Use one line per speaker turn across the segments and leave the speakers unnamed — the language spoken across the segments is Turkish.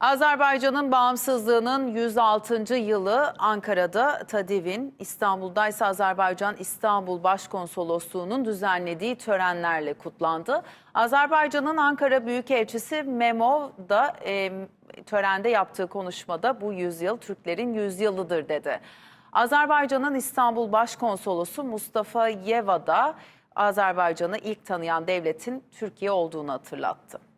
Azerbaycan'ın bağımsızlığının 106. yılı Ankara'da Tadiv'in, İstanbul'da ise Azerbaycan İstanbul Başkonsolosluğu'nun düzenlediği törenlerle kutlandı. Azerbaycan'ın Ankara Büyükelçisi Memo da e, törende yaptığı konuşmada bu yüzyıl Türklerin yüzyılıdır dedi. Azerbaycan'ın İstanbul Başkonsolosu Mustafa Yeva da Azerbaycan'ı ilk tanıyan devletin Türkiye olduğunu hatırlattı.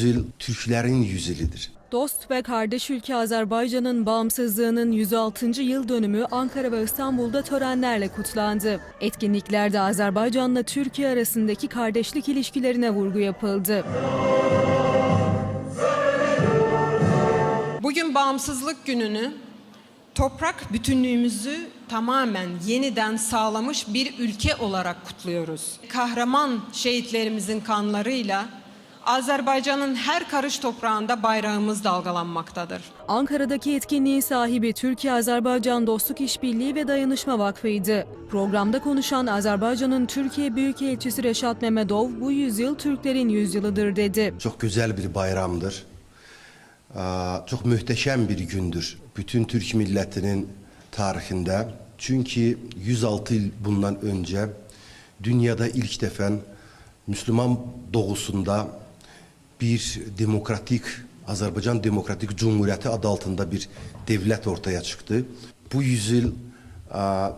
Yüzyıl Türklerin yüzyılıdır.
Dost ve kardeş ülke Azerbaycan'ın bağımsızlığının 106. yıl dönümü Ankara ve İstanbul'da törenlerle kutlandı. Etkinliklerde Azerbaycan'la Türkiye arasındaki kardeşlik ilişkilerine vurgu yapıldı.
Bugün bağımsızlık gününü toprak bütünlüğümüzü tamamen yeniden sağlamış bir ülke olarak kutluyoruz. Kahraman şehitlerimizin kanlarıyla Azerbaycan'ın her karış toprağında bayrağımız dalgalanmaktadır.
Ankara'daki etkinliğin sahibi Türkiye-Azerbaycan Dostluk İşbirliği ve Dayanışma Vakfı'ydı. Programda konuşan Azerbaycan'ın Türkiye Büyükelçisi Reşat Memedov bu yüzyıl Türklerin yüzyılıdır dedi.
Çok güzel bir bayramdır. Çok mühteşem bir gündür. Bütün Türk milletinin tarihinde. Çünkü 106 yıl bundan önce dünyada ilk defa Müslüman doğusunda bir demokratik Azerbaycan Demokratik Cumhuriyeti adı altında bir devlet ortaya çıktı. Bu yüzyıl aa,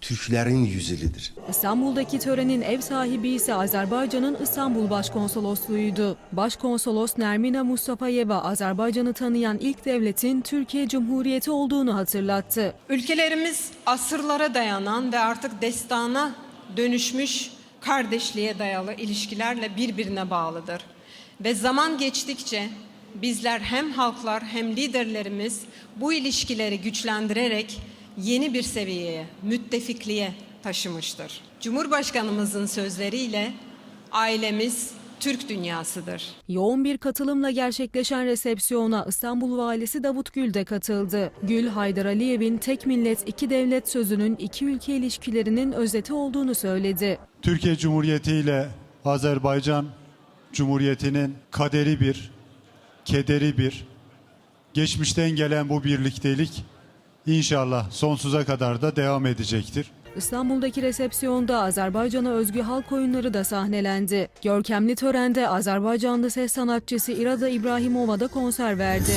Türklerin yüzyılıdır.
İstanbul'daki törenin ev sahibi ise Azerbaycan'ın İstanbul Başkonsolosluğu'ydu. Başkonsolos Nermina Mustafayeva Azerbaycan'ı tanıyan ilk devletin Türkiye Cumhuriyeti olduğunu hatırlattı.
Ülkelerimiz asırlara dayanan ve artık destana dönüşmüş kardeşliğe dayalı ilişkilerle birbirine bağlıdır. Ve zaman geçtikçe bizler hem halklar hem liderlerimiz bu ilişkileri güçlendirerek yeni bir seviyeye, müttefikliğe taşımıştır. Cumhurbaşkanımızın sözleriyle ailemiz Türk dünyasıdır.
Yoğun bir katılımla gerçekleşen resepsiyona İstanbul Valisi Davut Gül de katıldı. Gül, Haydar Aliyev'in tek millet iki devlet sözünün iki ülke ilişkilerinin özeti olduğunu söyledi.
Türkiye Cumhuriyeti ile Azerbaycan Cumhuriyeti'nin kaderi bir, kederi bir. Geçmişten gelen bu birliktelik inşallah sonsuza kadar da devam edecektir.
İstanbul'daki resepsiyonda Azerbaycan'a özgü halk oyunları da sahnelendi. Görkemli törende Azerbaycanlı ses sanatçısı İrada İbrahimova da konser verdi.